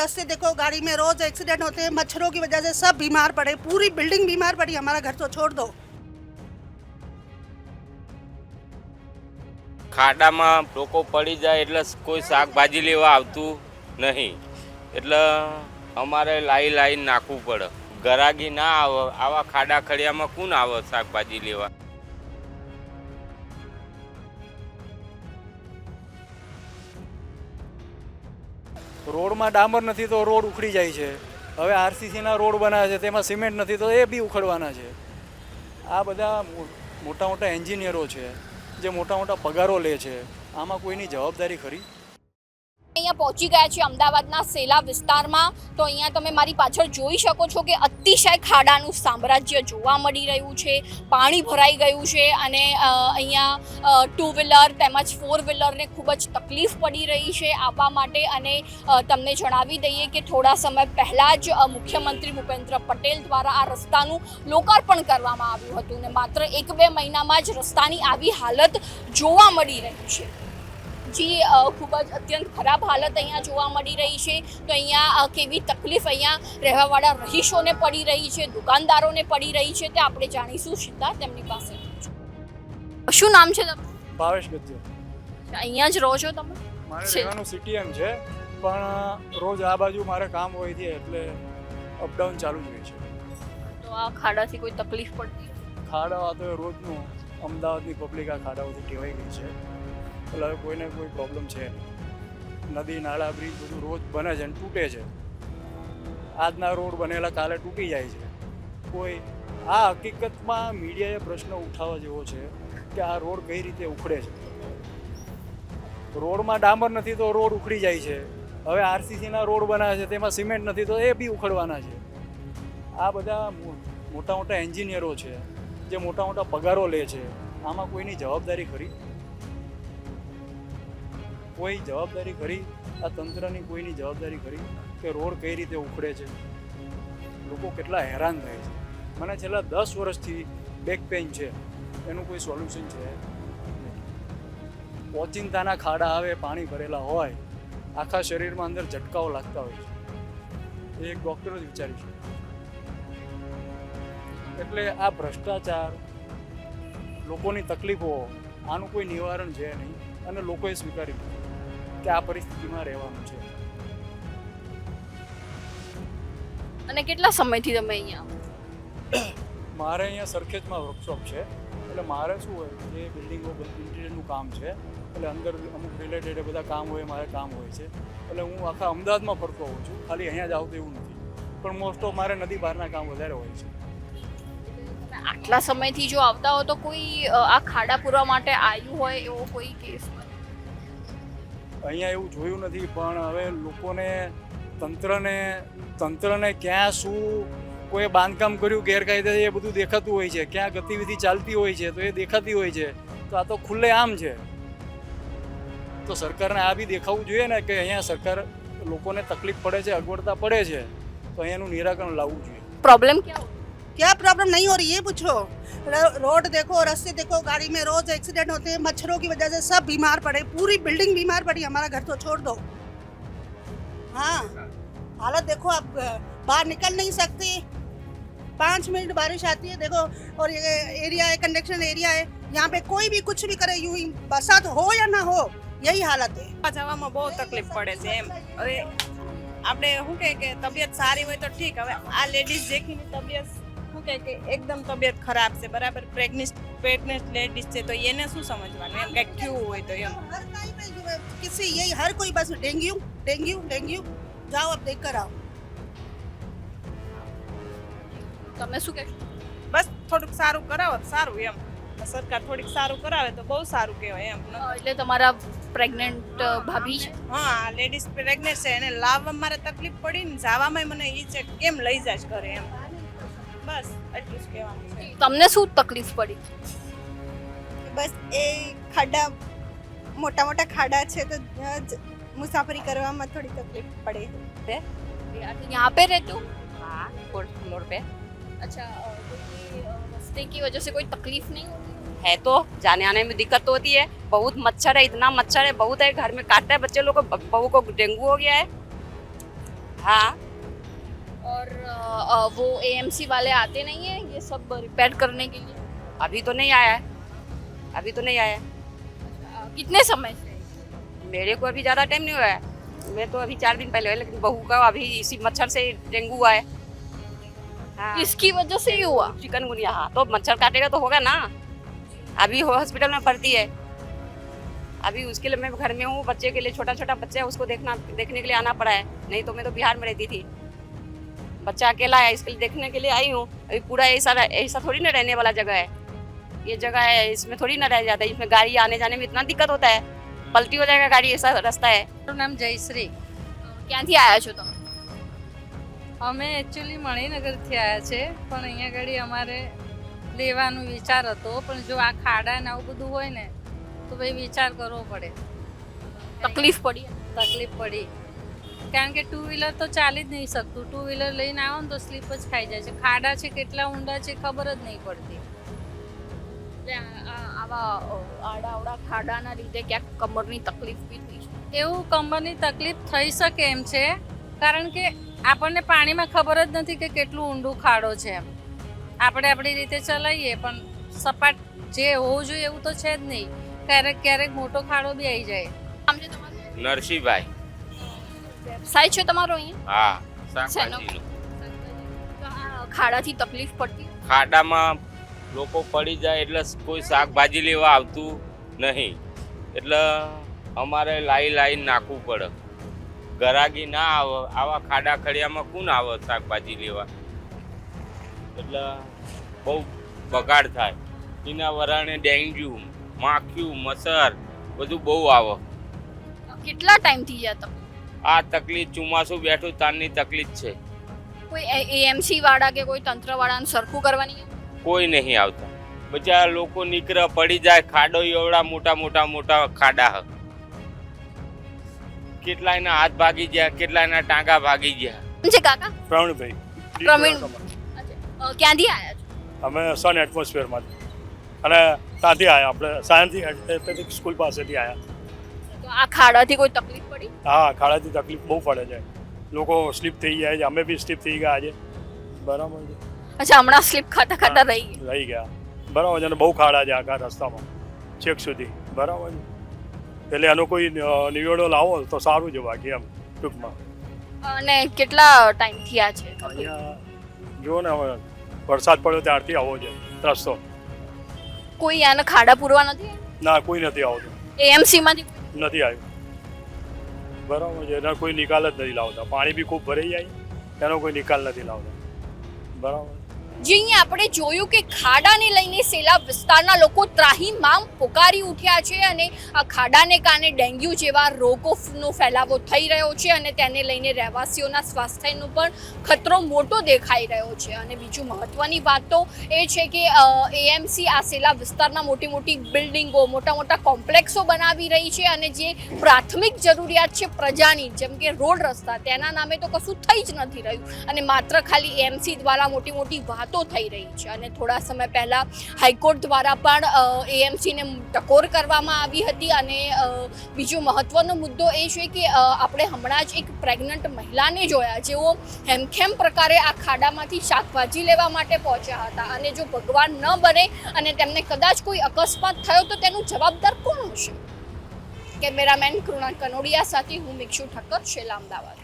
रास्ते देखो गाड़ी में रोज एक्सीडेंट होते हैं मच्छरों की वजह से सब बीमार पड़े पूरी बिल्डिंग बीमार पड़ी हमारा घर तो छोड़ दो ખાડામાં લોકો પડી જાય એટલે કોઈ શાકભાજી લેવા આવતું નહીં એટલે અમારે લાઈ લાઈને નાખવું પડે ગરાગી ના આવે આવા ખાડા ખડિયામાં કોણ આવે શાકભાજી લેવા રોડમાં ડામર નથી તો રોડ ઉખડી જાય છે. હવે આરસીસીના રોડ બનાવે છે, તેમાં સિમેન્ટ નથી તો એ બી ઉખડવાના છે. આ બધા મોટા મોટા એન્જિનિયરો છે, જે મોટા મોટા પગારો લે છે. આમાં કોઈની જવાબદારી ખરી? અહીંયા પહોંચી ગયા છે અમદાવાદના સેલા વિસ્તારમાં. તો અહીંયા તમે મારી પાછળ જોઈ શકો છો કે અતિશય ખાડાનું સામ્રાજ્ય જોવા મળી રહ્યું છે. પાણી ભરાઈ ગયું છે અને અહીંયા ટુ વ્હીલર તેમજ ફોર વ્હીલરને ખૂબ જ તકલીફ પડી રહી છે આવવા માટે. અને તમને જણાવી દઈએ કે થોડા સમય પહેલાં જ મુખ્યમંત્રી ભૂપેન્દ્ર પટેલ દ્વારા આ રસ્તાનું લોકાર્પણ કરવામાં આવ્યું હતું. ને માત્ર એક બે મહિનામાં જ રસ્તાની આવી હાલત જોવા મળી રહી છે. જી ખૂબ જ અત્યંત ખરાબ હાલત અહીંયા જોવા મળી રહી છે. તો અહીંયા કેવી તકલીફ અહીંયા રહેવાવાળા રહીશોને પડી રહી છે દુકાનદારોને પડી રહી છે તે આપણે જાણીશું. સીધા તેમની પાસે. શું નામ છે તમારું? ભાવેશ ગજ્જર અહીંયા જ રહો છો તમે? મારે. રહેવાનું સીટીએમ છે પણ રોજ આ બાજુ મારે કામ હોય છે એટલે અપડાઉન ચાલુ જ હોય છે. તો આ ખાડાથી કોઈ તકલીફ પડતી? ખાડા તો રોજનું અમદાવાદની પબ્લિક આ ખાડાઓથી ટેવાઈ ગઈ છે. એટલે કોઈને કોઈ પ્રોબ્લેમ છે નદી, નાળા બ્રિજ બધું રોજ બને છે અને તૂટે છે. આજના રોડ બનેલા કાલે તૂટી જાય છે. કોઈ આ હકીકતમાં મીડિયાએ પ્રશ્ન ઉઠાવવા જેવો છે કે આ રોડ કઈ રીતે ઉખડે છે? રોડમાં ડામર નથી તો રોડ ઉખડી જાય છે. હવે આરસીસીના રોડ બનાવે છે, તેમાં સિમેન્ટ નથી તો એ બી ઉખડવાના છે. આ બધા મોટા મોટા એન્જિનિયરો છે, જે મોટા મોટા પગારો લે છે. આમાં કોઈની જવાબદારી ખરી? કોઈ જવાબદારી ખરી? આ તંત્રની કોઈની જવાબદારી ખરી? કે રોડ કઈ રીતે ઉખડે છે? લોકો કેટલા હેરાન થાય છે. મને છેલ્લા દસ વર્ષથી બેક પેઇન છે. એનું કોઈ સોલ્યુશન છે. ઓચિંતાના ખાડા આવે, પાણી ભરેલા હોય, આખા શરીરમાં અંદર ઝટકાઓ લાગતા હોય છે. એ એક ડૉક્ટર જ વિચારી છે એટલે આ ભ્રષ્ટાચાર, લોકોની તકલીફો, આનું કોઈ નિવારણ છે નહીં. અને લોકોએ સ્વીકારી કે આ પરિસ્થિતિમાં રહેવાનું છે. અને કેટલા સમયથી તમે અહીંયા મારે અહીંયા સરખેજમાં વર્કશોપ છે. એટલે મારે શું હોય જે બિલ્ડિંગો ઇન્ટિરિયરનું કામ છે. એટલે અંદર અમુક રિલેટેડ બધા કામ હોય મારે કામ હોય છે. એટલે હું આખા અમદાવાદમાં ફરતો હોઉં છું. ખાલી અહીંયા જ આવતો એવું નથી. પણ મોસ્ટ ઓફ મારે નદી બહારના કામ વધારે હોય છે. આટલા સમયથી જો આવતા હો તો કોઈ આ ખાડા પૂરવા માટે આવ્યું હોય એવો કોઈ કેસ અહીંયા એવું જોયું નથી, પણ હવે લોકોને, તંત્રને તંત્રને ક્યાં શું, કોઈ બાંધકામ કર્યું, ગેરકાયદે એ બધું દેખાતું હોય છે, ક્યાં ગતિવિધિ ચાલતી હોય છે, તો એ દેખાતી હોય છે, તો આ તો ખુલ્લે આમ છે તો સરકારને આ બી દેખાવું જોઈએ ને કે અહીંયા સરકાર લોકોને તકલીફ પડે છે, અગવડતા પડે છે, તો અહીંયાનું નિરાકરણ લાવવું જોઈએ પ્રોબ્લેમ ક્યાં? क्या प्रॉब्लम नहीं हो रही है पूछो रो- रोड देखो रास्ते देखो गाड़ी में रोज एक्सीडेंट होते हैं मच्छरों की वजह से सब बीमार पड़े पूरी बिल्डिंग बीमार पड़ी हमारा घर तो छोड़ दो हाँ हालत देखो आप अ, बाहर निकल नहीं सकते पाँच मिनट बारिश आती है देखो और ये एरिया है कंडक्शन एरिया है यहाँ पे कोई भी कुछ भी करे यूं ही बरसात हो या ना हो यही हालत है આવવા જવામાં બહુ તકલીફ પડે છે એમ હવે આપણે શું કહે કે તબિયત સારી હોય તો ઠીક હવે આ લેડીઝ જેખીની તબિયત શું કહે કે એકદમ તબિયત ખરાબ છે બરાબર? પ્રેગ્નેન્ટ પ્રેગ્નેન્ટ લેડીઝ છે તો એને શું સમજવાનું? એમ કંઈક કેવું હોય તો એમ. કિસી યહી હર કોઈ બસ ડેન્ગ્યુ ડેન્ગ્યુ ડેન્ગ્યુ. જાઓ અપ દેખ કરાવો. તમે શું કહેશો બસ થોડુંક સારું કરાવો સારું એમ. સરકાર થોડીક સારું કરાવે તો બહુ સારું કહેવાય એમ એટલે તમારા પ્રેગ્નન્ટ ભાભી છે? હા લેડીઝ પ્રેગ્નન્ટ છે એને લાવવામાં મારે તકલીફ પડી ને જવામાં મને એ છે કેમ લઈ જાય ઘરે એમ. બસ એટલું જ કહેવાનું છે તમને શું તકલીફ પડી બસ એ ખાડા મોટા મોટા ખાડા છે તો અ, જ- મુસાફરી કરવામાં થોડી તકલીફ પડે यहाँ पे रहते हो हाँ फोर्थ फ्लोर पे अच्छा अ, कोई अ, रास्ते की वजह से कोई तकलीफ नहीं होती है तो जाने आने में दिक्कत तो होती है बहुत मच्छर है इतना मच्छर है बहुत है घर में काटता है बच्चे लोग को बहू को डेंगू हो गया है हाँ और अ, अ, वो एएमसी वाले आते नहीं है ये सब रिपेयर करने के लिए। अभी तो नहीं आया है। अभी तो नहीं आया है। कितने समय से? मेरे को अभी ज़्यादा टाइम नहीं हुआ है। मैं तो अभी चार दिन पहले हुआ लेकिन बहू का अभी इसी मच्छर से डेंगू हुआ है। हाँ। किसकी वजह से ही हुआ? चिकनगुनिया हाँ तो मच्छर काटेगा तो होगा ना। अभी हॉस्पिटल में भर्ती है। अभी उसके लिए मैं घर में हूँ बच्चे के लिए छोटा छोटा बच्चा है उसको देखना देखने के लिए आना पड़ा है। नहीं तो मैं तो बिहार में रहती थी। बच्चा अकेला है इसके लिए देखने के लिए आई हूँ अभी पूरा ऐसा ऐसा थोड़ी ना रहने वाला जगह है ये जगह है इसमें थोड़ी ना रह जाता है इसमें गाड़ी आने जाने में इतना दिक्कत होता है पलटी हो जाएगा गाड़ी ऐसा रास्ता है મારું નામ જયશ્રી ક્યાંથી આવ્યા છો તમે અમે એકચ્યુઅલી મણિનગરથી આવ્યા છે પણ અહીંયા આગળ અમારે લેવાનો વિચાર હતો પણ જો આ ખાડા ને આવું બધું હોય ને તો ભાઈ વિચાર કરવો પડે તકલીફ પડી તકલીફ પડી કારણ કે ટુ વ્હીલર તો ચાલી જ નહીં શકતું. ટુ વ્હીલર લઈને આવો ને તો સ્લીપ જ ખાઈ જાય છે. ખાડા છે કેટલા ઊંડા છે ખબર જ નહીં પડતી. એટલે આવા ખાડાના લીધે ક્યાંક કમરની તકલીફ બી થઈ છે એવું કમરની તકલીફ થઈ શકે એમ છે કારણ કે આપણને પાણીમાં ખબર જ નથી કે કેટલું ઊંડું ખાડો છે એમ. આપણે આપણી રીતે ચલાવીએ પણ સપાટ જે હોવું જોઈએ એવું તો છે જ નહીં. ક્યારેક ક્યારેક મોટો ખાડો બી આવી જાય. નરસિંહભાઈ વ્યવસાય છે તમારો અહીંયા હા તો આ ખાડાથી તકલીફ પડતી? ખાડામાં લોકો પડી જાય એટલે કોઈ શાકભાજી લેવા આવતું નહીં. એટલે અમારે લાઈ લાઈ નાખવું પડે. ગરાગી ના આવે આવા ખાડા ખડિયામાં કોણ આવે શાકભાજી લેવા? એટલે બહુ બગાડ થાય. એના વરાણે ડેન્ગ્યુ માખ્યું મચ્છર બધું બહુ આવે. કેટલા ટાઈમથી ગયા તમે? આ તકલીફ ચોમાસું બેઠું તારની તકલીફ છે. કોઈ એએમસી વાળા કે કોઈ તંત્ર વાળાને સરખું કરવાની કોઈ નહીં આવતા. બધા લોકો નીકળે પડી જાય ખાડો એવડા મોટા મોટા મોટા ખાડા હ. કેટલાયના હાથ ભાગી ગયા કેટલાયના ટાંગા ભાગી ગયા. છે કાકા? પ્રવીણભાઈ. પ્રવીણ. ક્યાંથી આવ્યા છો? અમે સન એટમોસ્ફિયરમાંથી અને ત્યાંથી આવ્યા આપણે સાયન્સથી સ્કૂલ પાસેથી આવ્યા તો આ ખાડાથી કોઈ તકલીફ પડી? હા ખાડાથી તકલીફ બહુ પડે છે. લોકો સ્લીપ થઈ જાય છે. અમે બી સ્લીપ થઈ ગયા આજે. બરાબર છે. અચ્છા હમણાં સ્લીપ ખાતા ખાતા રહી ગઈ રહી ગયા. બરાબર છે. અને બહુ ખાડા છે આખા રસ્તામાં. છેક સુધી. બરાબર છે. એટલે આનો કોઈ નિવેડો લાવો તો સારું છે બાકી એમ ટૂંકમાં. અને કેટલા ટાઈમથી આ છે? અહીંયા જુઓ ને હવે વરસાદ પડ્યો ત્યારથી આવો છે રસ્તો. કોઈ આને ખાડા પૂરવા નથી ના કોઈ નથી આવતું. એએમસી માંથી નથી આવ્યું. બરાબર છે. એનો કોઈ નિકાલ જ નથી લાવતા. પાણી બી ખૂબ ભરાઈ જાય, એનો કોઈ નિકાલ નથી લાવતા. બરાબર જે અહીંયા આપણે જોયું કે ખાડાને લઈને સેલા વિસ્તારના લોકો ત્રાહીમામ પોકારી ઉઠ્યા છે અને આ ખાડાને કારણે ડેન્ગ્યુ જેવા રોગોનો ફેલાવો થઈ રહ્યો છે અને તેને લઈને રહેવાસીઓના સ્વાસ્થ્યનો પણ ખતરો મોટો દેખાઈ રહ્યો છે. અને બીજું મહત્વની વાત તો એ છે કે એએમસી આ સેલા વિસ્તારના મોટી મોટી બિલ્ડિંગો મોટા મોટા કોમ્પ્લેક્સો બનાવી રહી છે અને જે પ્રાથમિક જરૂરિયાત છે પ્રજાની, જેમ કે રોડ રસ્તા, તેના નામે તો કશું થઈ જ નથી રહ્યું. અને માત્ર ખાલી એમસી દ્વારા મોટી મોટી વાતો થઈ રહી છે અને થોડા સમય પહેલા હાઈકોર્ટ દ્વારા પણ એએમસીને ટકોર કરવામાં આવી હતી અને બીજો મહત્વનો મુદ્દો એ છે કે આપણે હમણાં જ એક પ્રેગ્નન્ટ મહિલાને જોયા જેઓ હેમખેમ પ્રકારે આ ખાડામાંથી શાકભાજી લેવા માટે પહોંચ્યા હતા અને જો ભગવાન ન બને અને તેમને કદાચ કોઈ અકસ્માત થયો તો તેનું જવાબદાર કોણ હશે? કેમેરામેન કૃણાલ કનોડિયા સાથે હું મિક્ષુ ઠક્કર, છેલ્લા અમદાવાદ.